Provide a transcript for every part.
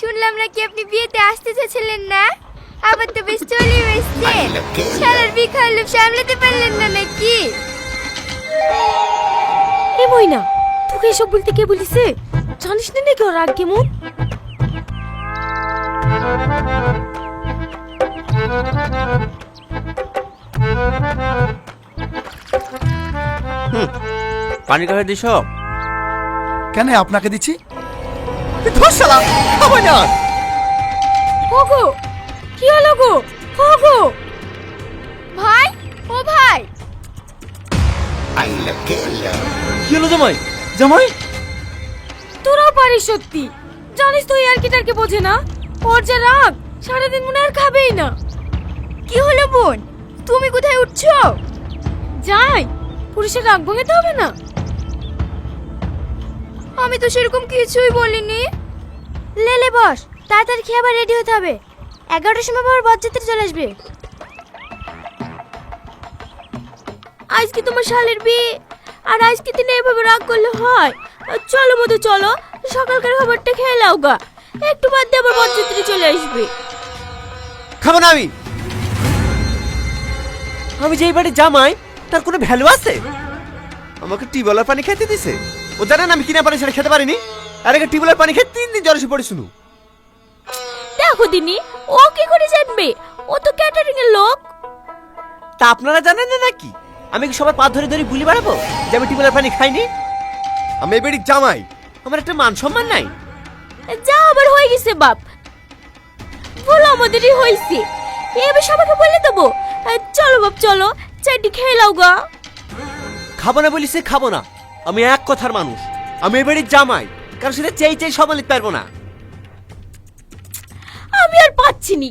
শুনলাম নাকি আপনি বিয়েতে আসতে চেয়েছিলেন না? আবার তো বেশ চলে এসছেন সারার বিখার লোক সামলাতে পারলেন না নাকি? এ মইনা তোকে এসব বলতে কে বলিছে? জানিস না নাকি ওর রাগ কেমন? পানি কাছে দিস কেন আপনাকে দিচ্ছি? ধর শালা খাব না। ওগো কি হলো গো? ওগো। ভাই ও ভাই। কি হলো জামাই? জামাই? তোরাও পারিস সত্যি। জানিস তো আর কিটারকে বোঝে না? ওর যে রাগ সারাদিন মনে আর খাবেই না। কি হলো বোন? তুমি কোথায় উঠছো? যাই পুরুষের রাগ ভাঙাতে হবে না। আমি তো সেরকম কিছুই বলিনি। লেলে বস, তাড়াতাড়ি খেয়ে আবার রেডি হতে হবে। এগারোটার সময় আবার বরযাত্রী চলে আসবে। আজকে তোমার শালের বিয়ে, আর আজকে দিনে এভাবে রাগ করলে হয়? চলো মতো চলো, সকালকার খাবারটা খেয়ে লাও গা। একটু বাদ দিয়ে আবার বরযাত্রী চলে আসবে। খাব না আমি। আমি যেই বাড়ি জামাই, তার কোনো ভ্যালু আছে? আমাকে টিউবওয়েলের পানি খেতে দিছে। ও জানেন আমি কিনা পানি সেটা খেতে পারিনি। আর আগে টিউবওয়েলের পানি খেয়ে তিন দিন জ্বর এসে পড়ে শুনু দেখো দিনি ও কি করে জানবে? ও তো ক্যাটারিং এর লোক। তা আপনারা জানেন না নাকি? আমি কি সবার পা ধরে ধরে বুলি বাড়াবো যে আমি টিউবওয়েলের পানি খাইনি? আমি বাড়ির জামাই। আমার একটা মান সম্মান নাই। যা আবার হয়ে গেছে বাপ। ভুল আমাদেরই হয়েছে। এবার সবাইকে বলে দেবো। চলো বাপ চলো। চারটি খেয়ে লাও গা। খাব না বলিছে খাব না। আমি এক কথার মানুষ। আমি এই বাড়ির জামাই কারণ সেটা চেয়ে চেয়ে সব লিখতে পারব না। আমি আর পাচ্ছি নি।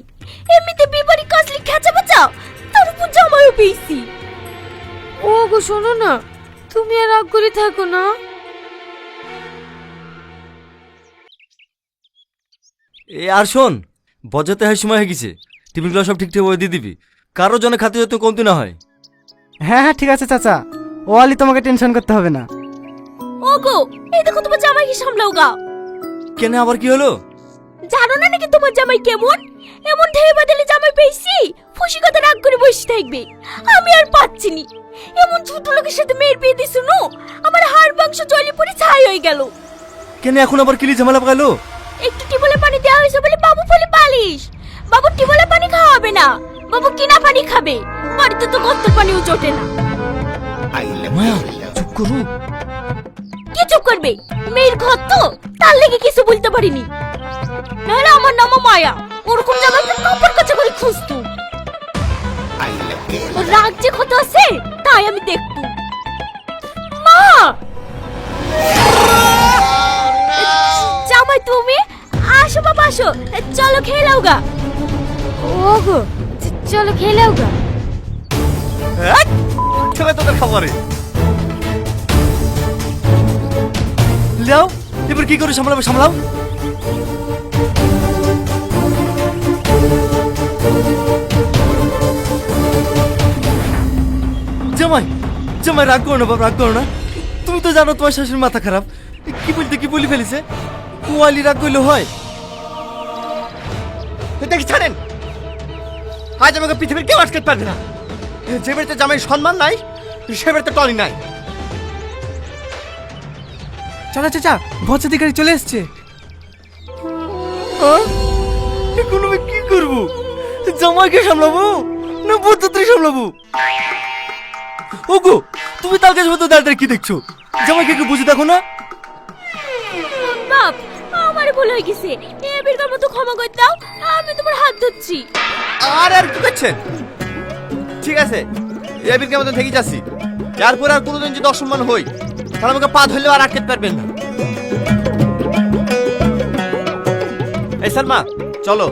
এমনিতে বিবাড়ি কাজলি খেচা বাঁচাও তার উপর জামাইও পেয়েছি। ও গো শোনো না তুমি আর রাগ করে থাকো না। এ আর শোন বজাতে হয় সময় হয়ে গেছে। টিফিনগুলো সব ঠিকঠাক করে দিয়ে দিবি। কারও জন্য খাতে যাতে কমতি না হয়। হ্যাঁ হ্যাঁ ঠিক আছে চাচা। ও আলি তোমাকে টেনশন করতে হবে না। ও গো এই দেখো তোমার জামাইকে সামলাও গা কেন আবার কি হলো? জানো না নাকি তোমার জামাই কেমন? এমন ঢেয়ে বাদলে জামাই পেয়েছি ফুসি কথা রাগ করে বসে থাকবে। আমি আর পাচ্ছি নি। এমন ছোট লোকের সাথে মেয়ের বিয়ে দিছো নো? আমার হাড় মাংস জলে পড়ে ছাই হয়ে গেল। কেন এখন আবার কিলি ঝামেলা পাকালো? একটু টিবলে পানি দেওয়া হয়েছে বলে বাবু ফলে পালিশ। বাবু টিবলে পানি খাওয়াবে না। বাবু কিনা পানি খাবে। বাড়িতে তো কত পানিও জোটে না। মায়া চুপ করু। চুপ করবে? মেয়ের ঘর তো? তার লেগে কিছু বলতে পারিনি। নাহলে আমার নামও মায়া। ওরকম জামাইকে কাপড় কাছে করে খুঁজতু। ওর রাগ যে কত আছে, তাই আমি দেখতু মা! জামাই তুমি, আসো বাবা, আসো। চলো খেয়ে লাও গা। ওগো, চলো খেয়ে লাও গা। ছেলে তোদের খাবারে। লাও এবার কি করে সামলাবে, সামলাও। জামাই জামাই, রাগ করো না বাবা রাগ করো না। তুমি তো জানো তোমার শাশুড়ির মাথা খারাপ। কি বলতে, কি বলি ফেলেছে? কোয়ালি রাগ করলে হয়। দেখি, ছাড়েন। আজ আমাকে পৃথিবীর কেউ আটকাতে পারবে না। যে বাড়িতে জামাই সম্মান নাই, সে বাড়িতে টলি নাই। চাচা চাচা বচ্চাধিকারী চলে এসছে। হ্যাঁ? এখন আমি কি করব? জামাইকে সামলাবো না বদ্ধত্রী সামলাবো? ওগো তুমি তার কাছে মতো দাঁড়িয়ে কি দেখছ? জামাইকে একটু বুঝে দেখো না? বাপ আমার ভুল হয়ে গেছে। এবারকার মতো ক্ষমা করে দাও আমি তোমার হাত ধরছি। আর আর কি করছেন ঠিক আছে এই বিলকে মতন থেকে যাচ্ছি। এরপর আর কোনোদিন যদি অসম্মান হই তাহলে আমাকে পা ধরলেও আর আটকাতে পারবেন না। এই সালমা চলো।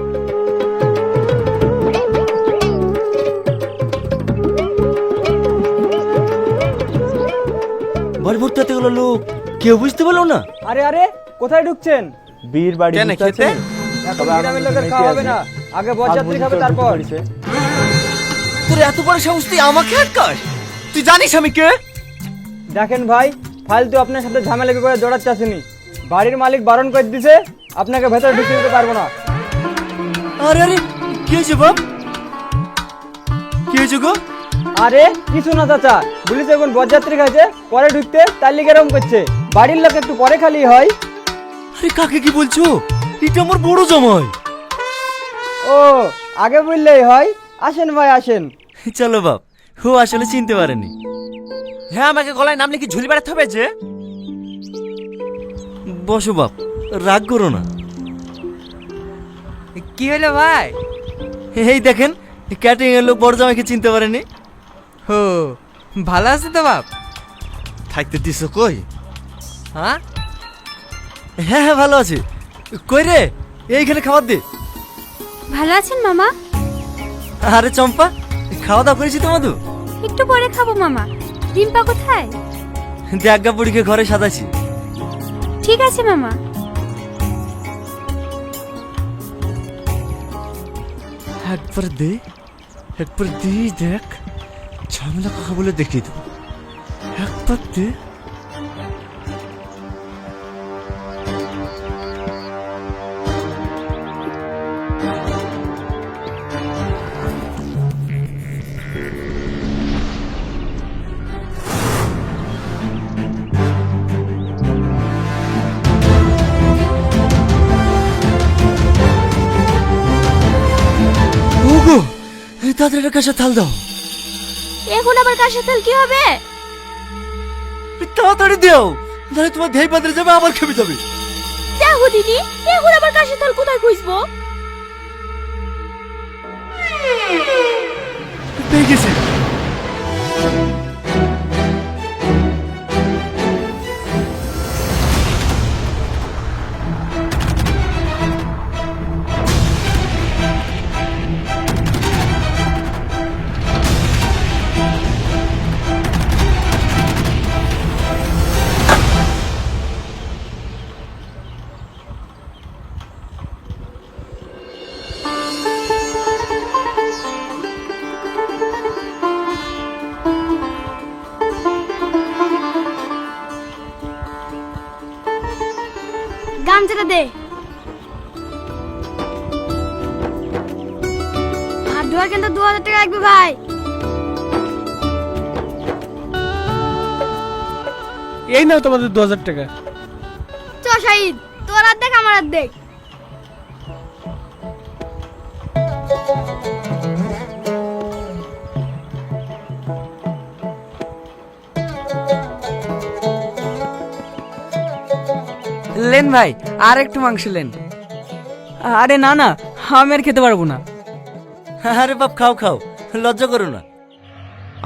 বাড়ি ভর্তি হতে গেলো লোক কেউ বুঝতে পারল না? আরে আরে কোথায় ঢুকছেন? বীর বাড়ি কেন খেতে? এখন গ্রামের লোকের খাওয়া হবে না। আগে বরযাত্রী খাবে তারপর। তোর এত বড় সাহস তুই আমাকে আটকাস? তুই জানিস আমি কে? দেখেন ভাই ফালতু আপনার সাথে ঝামেলা করে জড়াচ্ছে আসেনি। বাড়ির মালিক বারণ করে দিছে আপনাকে ভেতরে ঢুকতে দিতে পারব না। আরে আরে কি হয়েছে বাপ? কি হয়েছে গো? আরে কিছু না চাচা পুলিশ এখন বরযাত্রী খাইছে পরে ঢুকতে তার লিগে এরকম করছে। বাড়ির লোক একটু পরে খালি হয়। আরে কাকে কি বলছো? এটা আমার বড় জামাই। ও আগে বললেই হয়। আসেন ভাই আসেন। চলো বাপ। ও আসলে চিনতে পারেনি। হ্যাঁ আমাকে গলায় নাম লিখে ঝুলি বেড়াতে হবে যে। বসো বাপ রাগ করো না। কি হলো ভাই? এই দেখেন ক্যাটারিং এর লোক বড় জামাইকে চিনতে পারেনি। হো ভালো আছে তো বাপ? থাকতে দিছো কই? হ্যাঁ? হ্যাঁ হ্যাঁ ভালো আছে। কই রে? এইখানে খাবার দে। ভালো আছেন মামা? আরে চম্পা খাওয়া দাওয়া করেছি তোমাদের একটু পরে খাব মামা। ডিম্পা কোথায়? দেখা বুড়িকে ঘরে সাদাছি ঠিক আছে মামা। একবার দে একবার দি দেখ। ঝামেলা কথা বলে দেখিয়ে দেবো। একবার দে। একটা কাছে থাল দাও। এখন আবার কাশা থাল কি হবে? তাড়াতাড়ি দাও নাহলে তোমার ধেই পাত্রে যাবে আবার খেপে যাবে। দেখো দিদি এখন আবার কাশা থাল কোথায় খুঁজবো? পেয়ে গেছি। দে। হাত ধোয়ার কিন্তু দু হাজার টাকা লাগবে ভাই। এই নাও তোমাদের দু হাজার টাকা। চ শাহিদ তোর আর দেখ আমার আর দেখ। লেন ভাই, আর একটু মাংস লেন আরে না না, আমি আর খেতে পারব না। আরে বাপ, খাও খাও, লজ্জা করো না।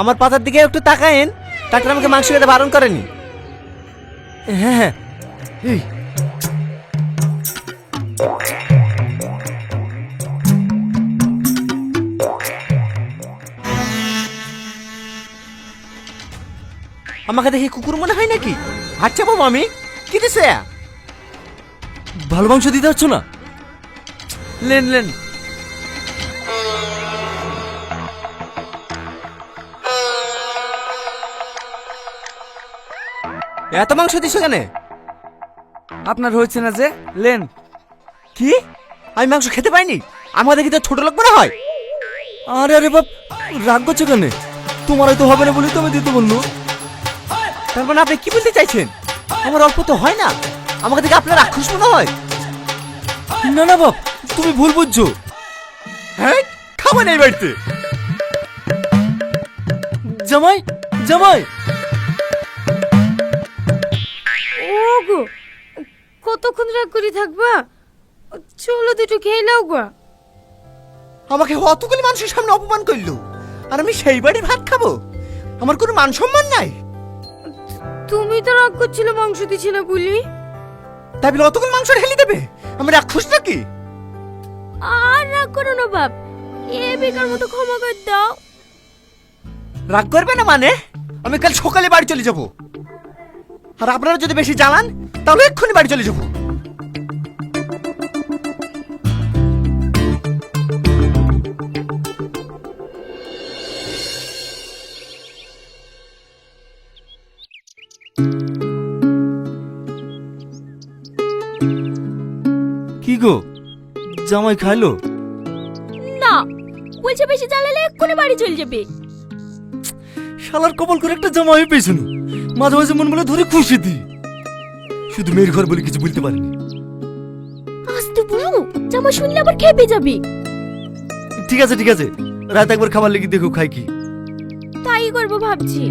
আমার পাতার দিকে একটু তাকায়েন, ডাক্তার আমাকে মাংস খেতে বারণ করেনি। হ্যাঁ হ্যাঁ। আমাকে দেখে কুকুর মনে হয় নাকি? আচ্ছা চাপাবো আমি। কি দিছে? ভালো মাংস দিতে পারছ না? লেন লেন। এত মাংস দিছো কেন? আপনার হয়েছে না যে, লেন। কি? আমি মাংস খেতে পাইনি? আমাকে দেখি তো ছোট লোক মনে হয়? আরে আরে বাপ, রাগ করছ কেন? তোমার হয়তো হবে না বলে তো আমি দিতে বলল তার মানে আপনি কি বলতে চাইছেন? আমার অল্প তো হয় না। আমাকে দেখে আপনার রাক্ষস মনে হয়? না না বাপ তুমি ভুল বুঝছ। হ্যাঁ খাব না এই বাড়িতে। জামাই জামাই। ওগো কতক্ষণ রাগ করে থাকবা? চলো দুটো খেয়ে নাও গো। আমাকে অতগুলি মানুষের সামনে অপমান করল আর আমি সেই বাড়ি ভাত খাব। আমার কোনো মান সম্মান নাই। তুমি তো রাগ করছিলে মাংস দিছি না বলি। তাই বলে অতগুলো মাংস ঢেলে দেবে? আমি রাক্ষস নাকি? আর রাগ করো না বাপ। এ বেকার মতো ক্ষমা করে দাও। রাগ করবে না মানে? আমি কাল সকালে বাড়ি চলে যাব। আর আপনারা যদি বেশি জ্বালান তাহলে এক্ষুনি বাড়ি চলে যাব। জামাই খাইলো? না বলছে বেশি জ্বালালে এক্ষুনি বাড়ি চলে যাবে। শালার কপাল করে একটা জামাই পেয়েছিল মাঝে মাঝে মন বলে ধরে খুশি দি শুধু মেয়ের ঘর বলে কিছু বলতে পারিনি। আস্তে বলো জামা শুনলে আবার খেপে যাবে। ঠিক আছে ঠিক আছে। রাত একবার খাবার লেগে দেখো খাই কি। তাই করব ভাবছি।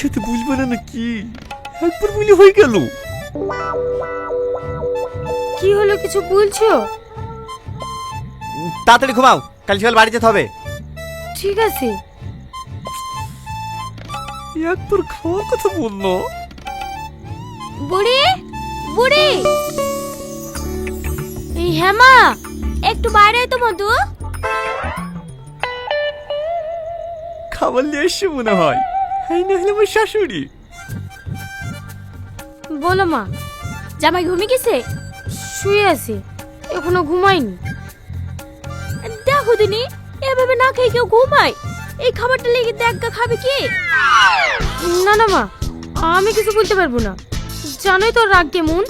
খেতে বুঝবে না নাকি? একবার বলি হয়ে গেল। কি হলো কিছু বলছো? তাড়াতাড়ি ঘুমাও কাল সকাল বাড়ি যেতে হবে। ঠিক আছে। একবার খাওয়ার কথা বলল বুড়ি বুড়ি। এই হেমা একটু বাইরে তো মধু। খাবার নিয়ে এসে মনে হয়। এই না হলে আমার শাশুড়ি। বলো মা জামাই ঘুমিয়ে গেছে? শুয়ে আছে এখনও ঘুমাইনি দেখো দিনি এভাবে না খেয়ে কেউ ঘুমায়? এই খাবারটা লেগে দেখা খাবে কি? না না মা আমি কিছু বলতে পারব না। জানোই তো রাগ কেমন?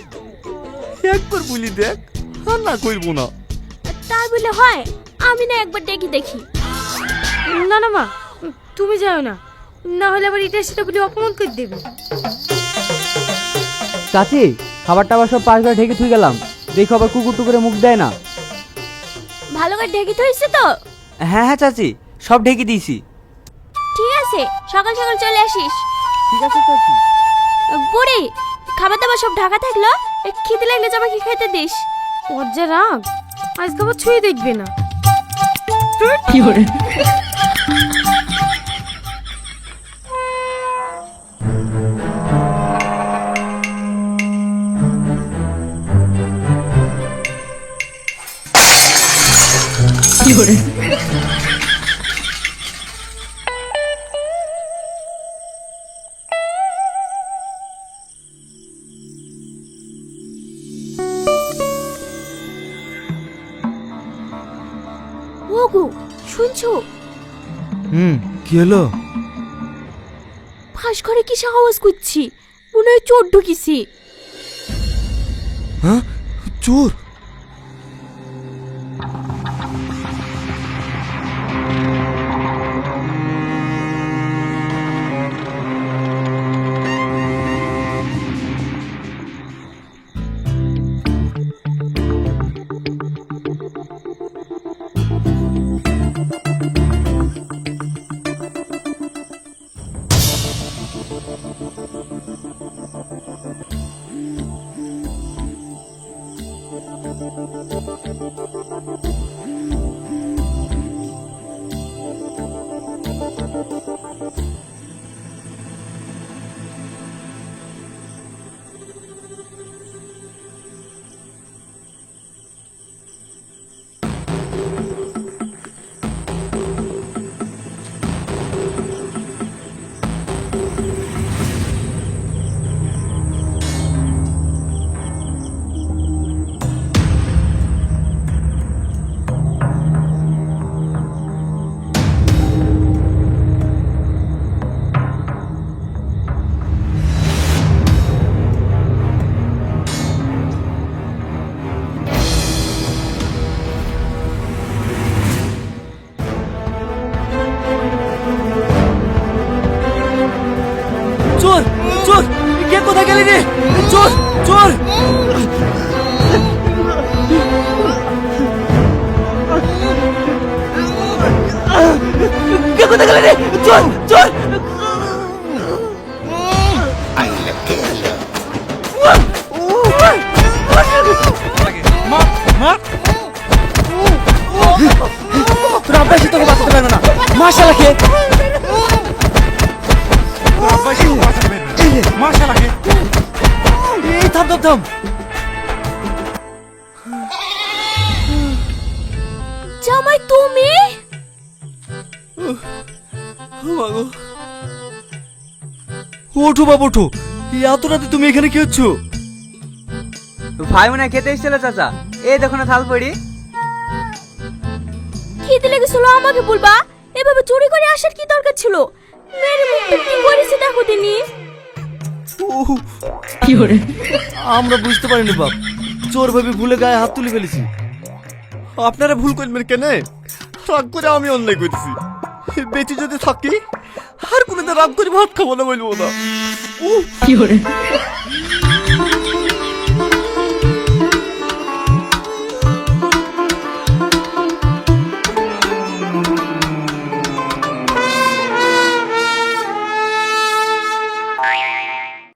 একবার বলি দেখ আর না করব না। তাই বলে হয় আমি না একবার ডেকে দেখি। না না মা তুমি যাও না। না হলে আবার এটা সেটা বলে অপমান করে দেবে। চাচি খাবার টাবার সব পাশ করে ঢেকে থুই গেলাম। দেখো আবার কুকুর টুকুরে মুখ দেয় না। ভালো করে ঢেকে থইছে তো? হ্যাঁ হ্যাঁ চাচি সব ঢেকে দিয়েছি। ঠিক আছে সকাল সকাল চলে আসিস। ঠিক আছে চাচি। বুড়ি খাবার দাবার সব ঢাকা থাকল? খিদে লাগলে জামাইকে খেতে দিস। ওর যা রাগ। আজকে আবার ছুঁয়ে দেখবে না। ওগো শুনছো? হুম কি হলো? ফাঁস ঘরে কিসে আওয়াজ করছি? মনে হয় চোর ঢুকিছি। হ্যাঁ? চোর? চোর কোথায় গেলি রে। চোর চোর কে কোথায় গেলি রে? চোর চোর তোর এসে তোকে বাঁচাতে পারবে না। কে এই থাম থাম থাম। জামাই তুমি? মাগো ওঠো বাবু ওঠো। এত রাতে তুমি এখানে কি হচ্ছ? ভাই মনে খেতে এসেছিল চাচা। এই দেখো না থাল পড়ি খিদে লেগেছিল আমাকে বলবা? এভাবে চুরি করে আসার কি দরকার ছিল? মেরে মুখটা কি করেছে দেখো দিনি। আমরা বুঝতে পারিনি বাপ। চোর ভাবে ভুলে গায়ে হাত তুলে ফেলেছি। আপনারা ভুল করবেন কেন? রাগ করে আমি অন্যায় করেছি। বেঁচে যদি থাকি আর কোনোদিন রাগ করে ভাত খাব না বলব না। উহ,